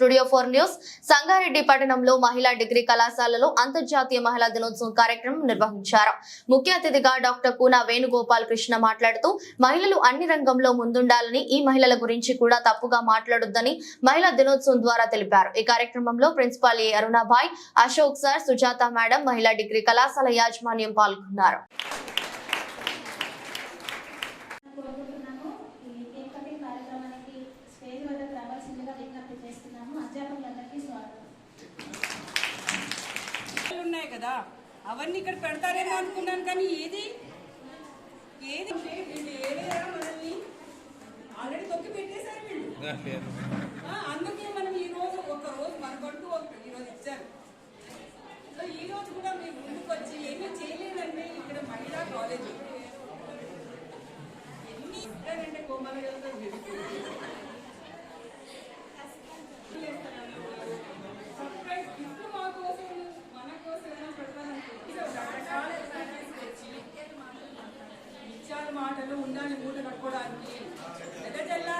Studio four news. Sangareddy పట్టణంలో మహిళా degree కళాశాలలో అంతర్జాతీయ మహిళా దినోత్సవం కార్యక్రమం నిర్వహించారు. ముఖ్య అతిథిగా డాక్టర్ కూనా వేణుగోపాల్ కృష్ణ మాట్లాడుతూ మహిళలు అన్ని రంగంలో ముందుండాలని ఈ మహిళల గురించి కూడా తప్పుగా మాట్లాడొద్దని మహిళా దినోత్సవం ద్వారా తెలిపారు. ఈ కార్యక్రమంలో principal A Arunabai Ashok sir Sujatha madam మహిళా డిగ్రీ కళాశాల యాజమాన్యం పాల్గొన్నారు. కదా. అవన్నీ ఇక్కడ పెడతారేమో అనుకున్నాను కానీ ఏది? ఏది? వీళ్ళు మనల్ని? ఆల్రెడీ తొక్కి పెట్టేశారు వీళ్ళు. అందుకే మనం ఈ రోజు ఒక రోజు మనకంటూ ఒక ఈరోజు ఇచ్చారు. సో ఈ రోజు కూడా మీరు ముందుకు వచ్చి ఏమీ చేయలేదండి. ఇక్కడ మహిళా కాలేజ్. ఎన్ని ఇస్తారంటే కోమల ఉండాలి మూట కట్టుకోవడానికి. వెదజల్లాలి ఇచ్చారు